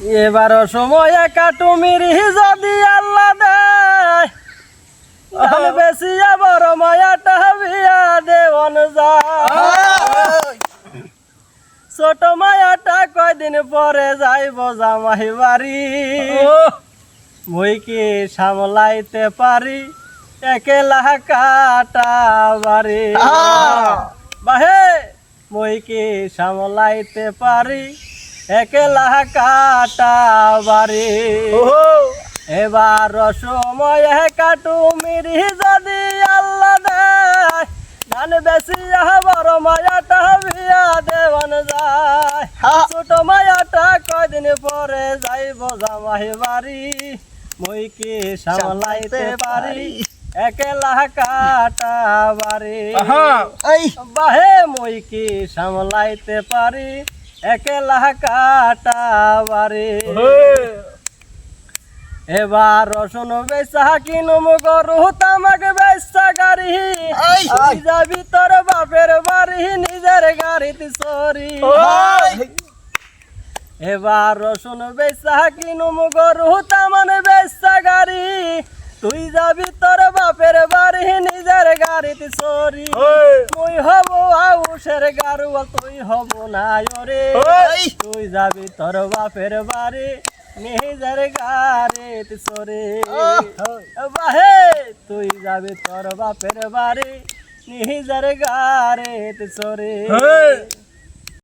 এবার সময় কাটুমির যদি আল্লাহ দেয়। বেশিয়া বড় মায়াটা বিয়া দেওয়ান যায় ছোট মায়াটা কয়দিন পরে যাইব জামাই বাড়ি। মই কি সামলাইতে পারি? একেলা কাটা বাড়ি। বাহে মই কি সামলাইতে পারি? একেলা কাটা বাড়ি এবার সময় কাটু মিরি যদি আল্লাহ দেয় ধান বেশি বড় মায়াটা বিয়া দেওয়ান যায়। ছোট মায়াটা কয়দিন পরে যাইব জামাই বাড়ি মই কি সামলাইতে পারি। একেলা কাটা বাড়ি এই বাহে মই কি সামলাইতে পারি। একেলা কাটা বাড়ি এবার রসুন বেচা কিনুম গরু তামাক বেচা গাড়ি। যাবি তোর বাপের বাড়ি নিজের গাড়িতে সরি এবার রসুন বেচা কিনুম গরু তামান বেচা গাড়ি। তুই যাবি তোর বাপের বাড়ি নিজের গাড়িতে সরি। তুই হব আউসের গারুয়া তুই হব না রে এই। তুই যাবি তোর বাপের বাড়ি নিজের গাড়িতে সরে। বাহে তুই যাবি তোর বাপের বাড়ি নিজের গাড়িতে সরে।